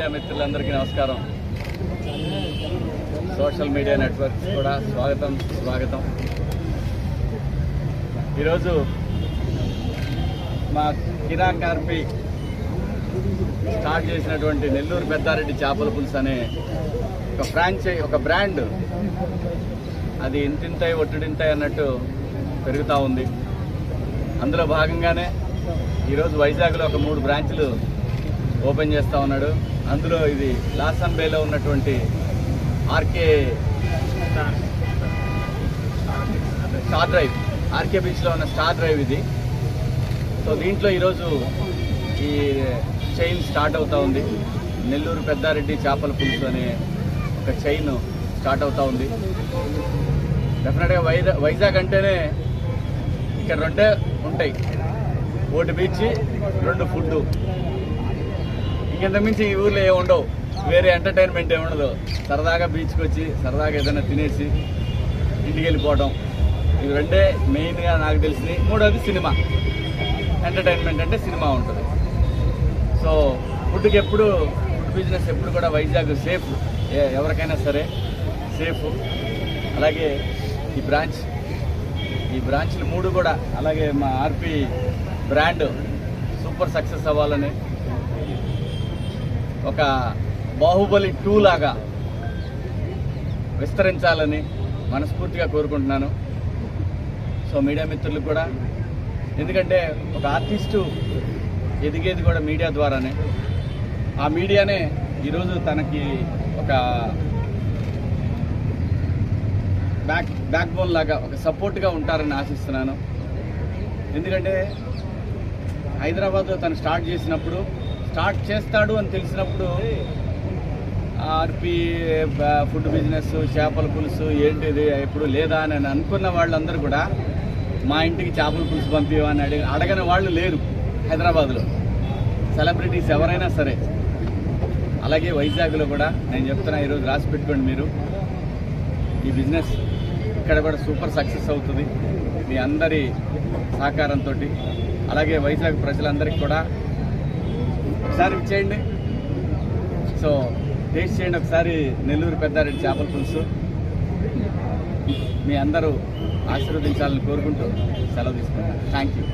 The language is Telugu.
మీడియా మిత్రులందరికీ నమస్కారం. సోషల్ మీడియా నెట్వర్క్స్ కూడా స్వాగతం స్వాగతం. ఈరోజు మా కిరా కార్పి స్టార్ట్ చేసినటువంటి నెల్లూరు పెద్దారెడ్డి చేపల పులుసు అనే ఒక ఫ్రాంచై ఒక బ్రాండ్. అది ఇంతింతై ఒట్టుడింతాయి అన్నట్టు పెరుగుతూ ఉంది. అందులో భాగంగానే ఈరోజు వైజాగ్లో ఒక మూడు బ్రాంచ్లు ఓపెన్ చేస్తూ ఉన్నాడు. అందులో ఇది లాసన్ బేలో ఉన్నటువంటి ఆర్కే స్టార్ డ్రైవ్. ఆర్కే బీచ్లో ఉన్న స్టార్ డ్రైవ్ ఇది. సో దీంట్లో ఈరోజు ఈ చైన్ స్టార్ట్ అవుతూ ఉంది. నెల్లూరు పెద్దారెడ్డి చేపల పులుసు అనే ఒక చైన్ స్టార్ట్ అవుతూ ఉంది. డెఫినెట్గా వైజాగ్ వైజాగ్ అంటేనే ఇక్కడ రెండే ఉంటాయి. ఒకటి బీచ్ రెండు ఫుడ్ ఇంకెంత మించి ఈ ఊర్లో ఏమి ఉండవు. వేరే ఎంటర్టైన్మెంట్ ఏమి ఉండదు. సరదాగా బీచ్కి వచ్చి సరదాగా ఏదైనా తినేసి ఇంటికి వెళ్ళిపోవడం ఇవి రెండే మెయిన్గా నాకు తెలిసింది. మూడోది సినిమా. ఎంటర్టైన్మెంట్ అంటే సినిమా ఉంటుంది. సో ఫుడ్కి ఎప్పుడు ఫుడ్ బిజినెస్ ఎప్పుడు కూడా వైజాగ్ సేఫ్ ఎవరికైనా సరే సేఫ్ అలాగే ఈ బ్రాంచ్ ఈ బ్రాంచ్లు మూడు కూడా. అలాగే మా ఆర్పి బ్రాండ్ సూపర్ సక్సెస్ అవ్వాలని ఒక బాహుబలి టూ లాగా విస్తరించాలని మనస్ఫూర్తిగా కోరుకుంటున్నాను. సో మీడియా మిత్రులకు కూడా. ఎందుకంటే ఒక ఆర్టిస్టు ఎదిగేది కూడా మీడియా ద్వారానే. ఆ మీడియానే ఈరోజు తనకి ఒక బ్యాక్ బ్యాక్ బోన్ లాగా ఒక సపోర్ట్గా ఉంటారని ఆశిస్తున్నాను. ఎందుకంటే హైదరాబాద్లో తను స్టార్ట్ చేసినప్పుడు స్టార్ట్ చేస్తాడు అని తెలిసినప్పుడు ఆర్పి ఫుడ్ బిజినెస్ చేపల పులుసు ఏంటిది ఎప్పుడు లేదా అని అనుకున్న వాళ్ళందరూ కూడా మా ఇంటికి చేపల పులుసు పంపివని అడిగి అడగని వాళ్ళు లేరు హైదరాబాద్లో. సెలబ్రిటీస్ ఎవరైనా సరే. అలాగే వైజాగ్లో కూడా నేను చెప్తున్నా ఈరోజు రాసి పెట్టుకోండి మీరు. ఈ బిజినెస్ ఇక్కడ కూడా సూపర్ సక్సెస్ అవుతుంది. మీ అందరి సహకారంతో అలాగే వైజాగ్ ప్రజలందరికీ కూడా ఒకసారి ఇచ్చేయండి సో టేస్ట్ చేయండి ఒకసారి నెల్లూరు పెద్దారెడ్డి చేపల పులుసు. మీ అందరూ ఆశీర్వదించాలని కోరుకుంటూ సెలవు తీసుకుంటాను థ్యాంక్ యూ